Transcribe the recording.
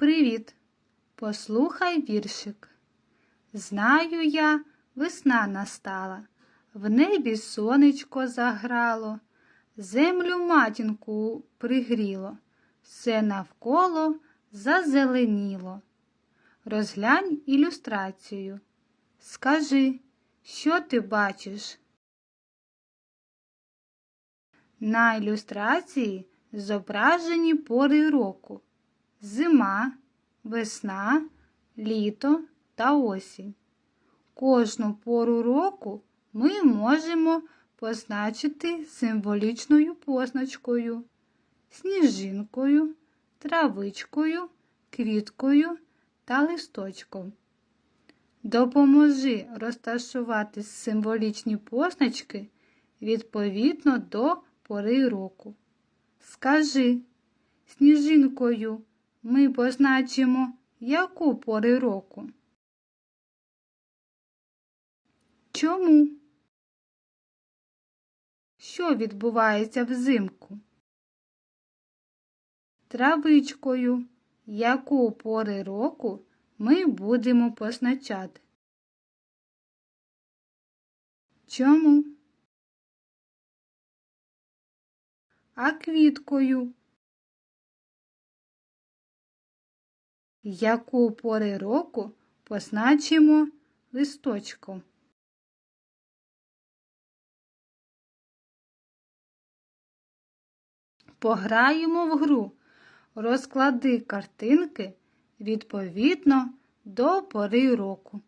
Привіт! Послухай віршик. Знаю я, весна настала, в небі сонечко заграло, землю матінку пригріло, все навколо зазеленіло. Розглянь ілюстрацію. Скажи, що ти бачиш? На ілюстрації зображені пори року зима, весна, літо та осінь. Кожну пору року ми можемо позначити символічною позначкою, сніжинкою, травичкою, квіткою та листочком. Допоможи розташувати символічні позначки відповідно до пори року. Скажи, сніжинкою ми позначимо яку пори року? Чому? Що відбувається взимку? Травичкою, яку пори року ми будемо позначати? Чому? А квіткою? Яку пори року позначимо листочком? Пограємо в гру. Розклади картинки відповідно до пори року.